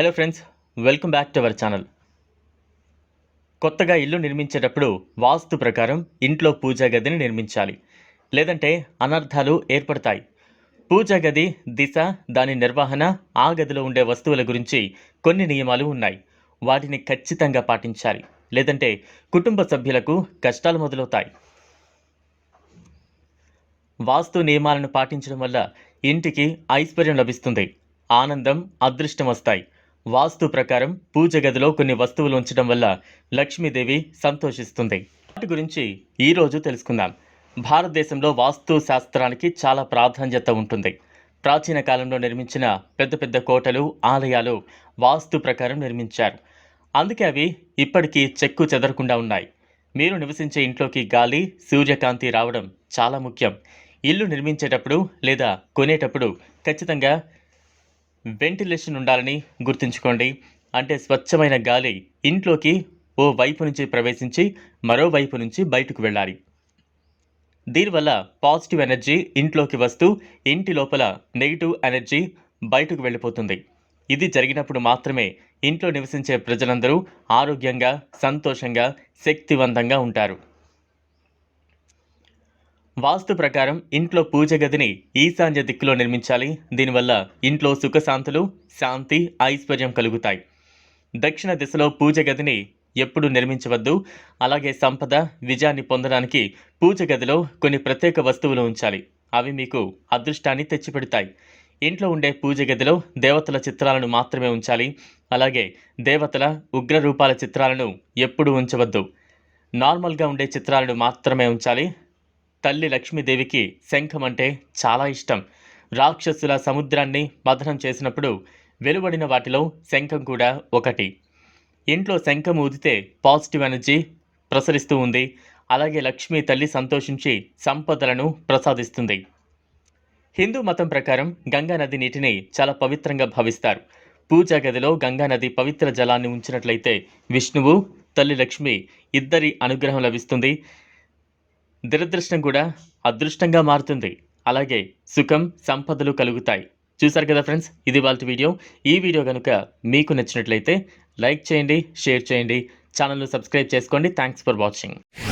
Hello friends welcome back to our channel కొత్తగా ఇల్లు నిర్మించేటప్పుడు వాస్తు ప్రకారం ఇంట్లో పూజా గదిని నిర్మించాలి. లేదంటే అనర్థాలు ఏర్పడతాయి. పూజా గది దిశ దాని నిర్వహణ ఆ గదిలో ఉండే వస్తువుల గురించి కొన్ని నియమాలు ఉన్నాయి. వాటిని ఖచ్చితంగా పాటించాలి. లేదంటే కుటుంబ సభ్యులకు కష్టాలు మొదలవుతాయి. వాస్తు నియమాలను పాటించడం వల్ల ఇంటికి ఐశ్వర్యం లభిస్తుంది. ఆనందం అదృష్టం వస్తాయి. వాస్తు ప్రకారం పూజ గదిలో కొన్ని వస్తువులు ఉంచడం వల్ల లక్ష్మీదేవి సంతోషిస్తుంది. వాటి గురించి ఈరోజు తెలుసుకుందాం. భారతదేశంలో వాస్తు శాస్త్రానికి చాలా ప్రాధాన్యత ఉంటుంది. ప్రాచీన కాలంలో నిర్మించిన పెద్ద పెద్ద కోటలు ఆలయాలు వాస్తు ప్రకారం నిర్మించారు. అందుకే అవి ఇప్పటికీ చెక్కు చెదరకుండా ఉన్నాయి. మీరు నివసించే ఇంట్లోకి గాలి సూర్యకాంతి రావడం చాలా ముఖ్యం. ఇల్లు నిర్మించేటప్పుడు లేదా కొనేటప్పుడు ఖచ్చితంగా వెంటిలేషన్ ఉండాలని గుర్తుంచుకోండి. అంటే స్వచ్ఛమైన గాలి ఇంట్లోకి ఓ వైపు నుంచి ప్రవేశించి మరోవైపు నుంచి బయటకు వెళ్ళాలి. దీనివల్ల పాజిటివ్ ఎనర్జీ ఇంట్లోకి వస్తూ ఇంటి లోపల నెగిటివ్ ఎనర్జీ బయటకు వెళ్ళిపోతుంది. ఇది జరిగినప్పుడు మాత్రమే ఇంట్లో నివసించే ప్రజలందరూ ఆరోగ్యంగా సంతోషంగా శక్తివంతంగా ఉంటారు. వాస్తు ప్రకారం ఇంట్లో పూజ గదిని ఈశాన్య దిక్కులో నిర్మించాలి. దీనివల్ల ఇంట్లో సుఖశాంతులు శాంతి ఐశ్వర్యం కలుగుతాయి. దక్షిణ దిశలో పూజ గదిని ఎప్పుడు నిర్మించవద్దు. అలాగే సంపద విజయాన్ని పొందడానికి పూజ గదిలో కొన్ని ప్రత్యేక వస్తువులు ఉంచాలి. అవి మీకు అదృష్టాన్ని తెచ్చిపెడతాయి. ఇంట్లో ఉండే పూజ గదిలో దేవతల చిత్రాలను మాత్రమే ఉంచాలి. అలాగే దేవతల ఉగ్ర రూపాల చిత్రాలను ఎప్పుడూ ఉంచవద్దు. నార్మల్గా ఉండే చిత్రాలను మాత్రమే ఉంచాలి. తల్లి లక్ష్మీదేవికి శంఖం అంటే చాలా ఇష్టం. రాక్షసుల సముద్రాన్ని మదనం చేసినప్పుడు వెలువడిన వాటిలో శంఖం కూడా ఒకటి. ఇంట్లో శంఖం ఊదితే పాజిటివ్ ఎనర్జీ ప్రసరిస్తూ ఉంది. అలాగే లక్ష్మీ తల్లి సంతోషించి సంపదలను ప్రసాదిస్తుంది. హిందూ మతం ప్రకారం గంగా నది నీటిని చాలా పవిత్రంగా భావిస్తారు. పూజా గదిలో గంగా నది పవిత్ర జలాన్ని ఉంచినట్లయితే విష్ణువు తల్లి లక్ష్మి ఇద్దరి అనుగ్రహం లభిస్తుంది. దురదృష్టం కూడా అదృష్టంగా మారుతుంది. అలాగే సుఖం సంపదలు కలుగుతాయి. చూసారు కదా ఫ్రెండ్స్? ఇది వాళ్ళ వీడియో. ఈ వీడియో కనుక మీకు నచ్చినట్లయితే లైక్ చేయండి షేర్ చేయండి. ఛానల్ను సబ్స్క్రైబ్ చేసుకోండి. Thanks for watching